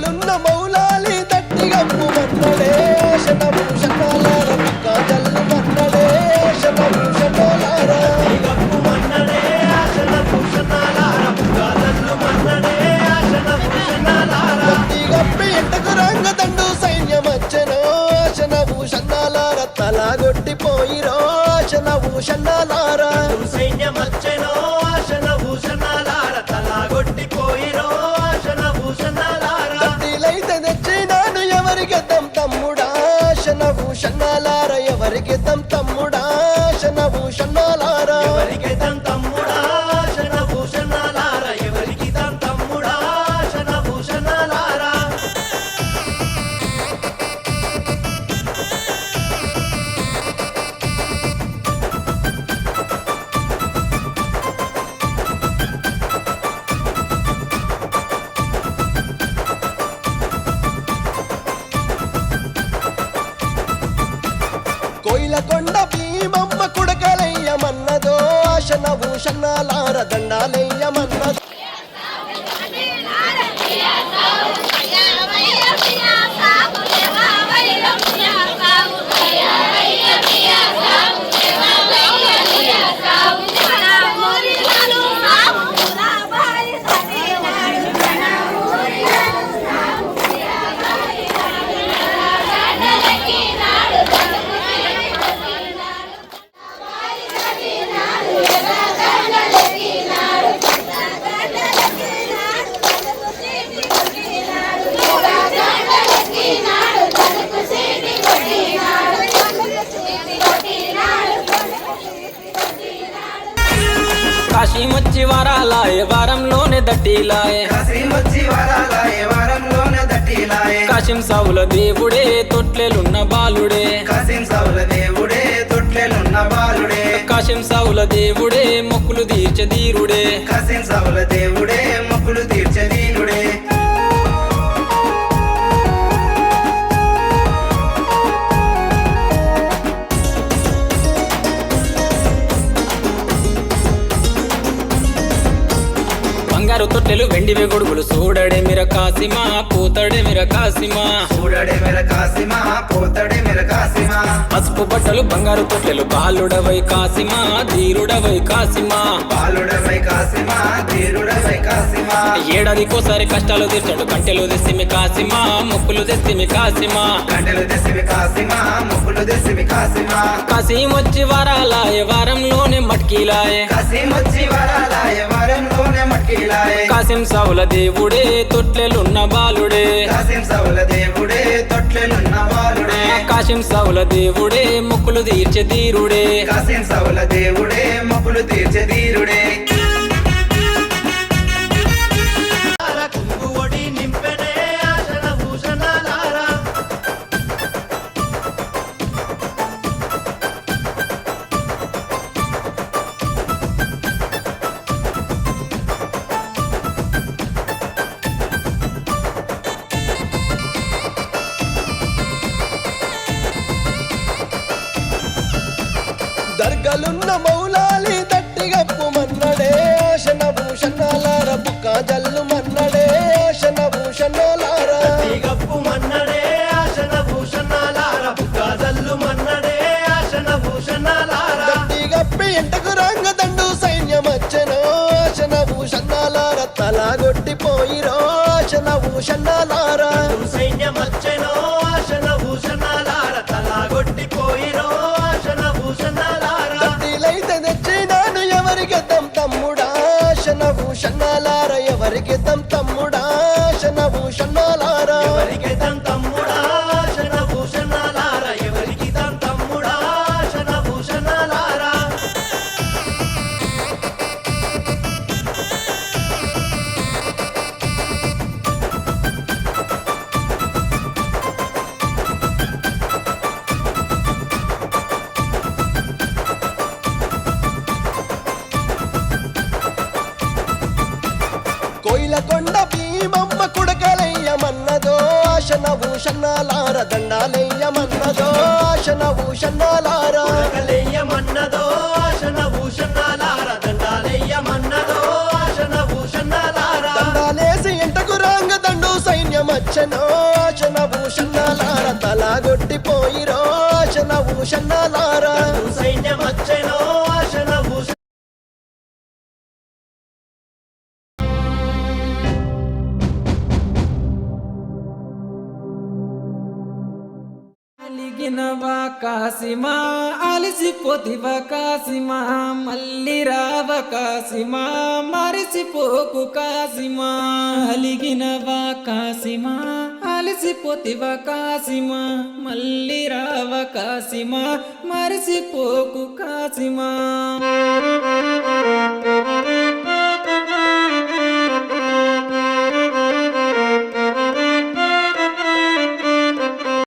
దర్గలున్న మౌలాలి దట్టిగప్పు మన్నడే ఆశన భూషణాలార కాజల్లు మన్నడే ఆశన భూషణాలార గప్పు మన్నడే ఆశల భూషణాలార పుగాలల్లు కోయిలకొండ భీమమ్మ కుడకలయ్యమన్నదో ఆశన భూషణాలార దండాలయ్యమన్నదో. కాశీమొచ్చి వరాలాయే వారంలోనే దట్టిలాయే. కాశీమొచ్చి వరాలాయే వారంలోనే దట్టిలాయే. కాశీం సావుల దేవుడే తొట్లెలున్న బాలుడే. కాశీం సౌల దేవుడే తొట్లెలున్న బాలుడే. కాశీం సావుల దేవుడే మొక్కులు తీర్చే ధీరుడే. కాశీం సౌల దేవుడే మొక్కులు బంగారు తొట్టెలు వెండివే గొడుగులు చూడడే మిర కాసిమా పూతడే మిర కాసిమా. చూడడే మెర కాసిమా పోతడే మెర కాసిమా. పసుపు బట్టలు బంగారు తొట్టెలు బాలుడవై కాసిమా ధీరుడవై కాసిమా. బాలుడవై కాసిమా ధీరుడవై కాసిమా. ఏడాదికోసారి కష్టాలు తీర్చడు కంటెలు తెస్తిమి కాసిమా మొక్కులు తెస్తిమి కాసిమా. గంటలు దెసివి కాసిమా మొక్కులు దెసివి కాసిమా. కాశీమొచ్చి వరాలాయే వారంలోనే మట్కీలాయే. కాశీమొచ్చి వరాలాయే వారంలోనే మట్కిలాయే. కాసిం సావుల దేవుడే తొట్లెలున్న బాలుడే. కాశీం సౌల దేవుడే తొట్లెలున్న బాలుడే. కాశీం సావుల దేవుడే మొక్కులు తీర్చే ధీరుడే. కాశీం సౌల దేవుడే మొక్కులు తీర్చే ధీరుడే. దర్గలున్న మౌలాలి దట్టిగప్పు మన్నడే. ఆశన భూషణాలార కాజల్లు మన్నడే. ఆశన భూషణాలార గప్పు మన్నడే ఆశల భూషణాలార పుగాజల్లు మన్నడే ఆశల భూషణాలార దట్టిగప్పి ఇంటకు రంగదండు సైన్యమచ్చనో. ఆశన భూషణాలార తలగొట్టిపోయిరో ఆశన భూషణాలార సైన్యమచ్చెనో. ఆశన భూషణాలార ఎవరికి దం ఊషన్నాలార దండాలేయమన్నదో ఆశన ఊషన్నాలార. లేయమన్నదో ఆశన ఊషన్నాలార దండాలేయమన్నదో ఆశన ఊషన్నాలార. దండాలేసి ఇంటకు రాంగ దండు సైన్యం వచ్చనో ఆశన ఊషన్నాలార తలాగొట్టిపోయిరో ఆశన ఊషన్నాలార. సైన్యం వచ్చనో కాసిమా అలసిపోతివా కాసిమా మళ్ళీ రావ కాసిమా మరిసిపోకు కాసిమా అలిగినవా కాసిమా అలసిపోతివా కాసిమా మళ్ళీ రావ కాసిమా మరిసిపోకు కాసిమా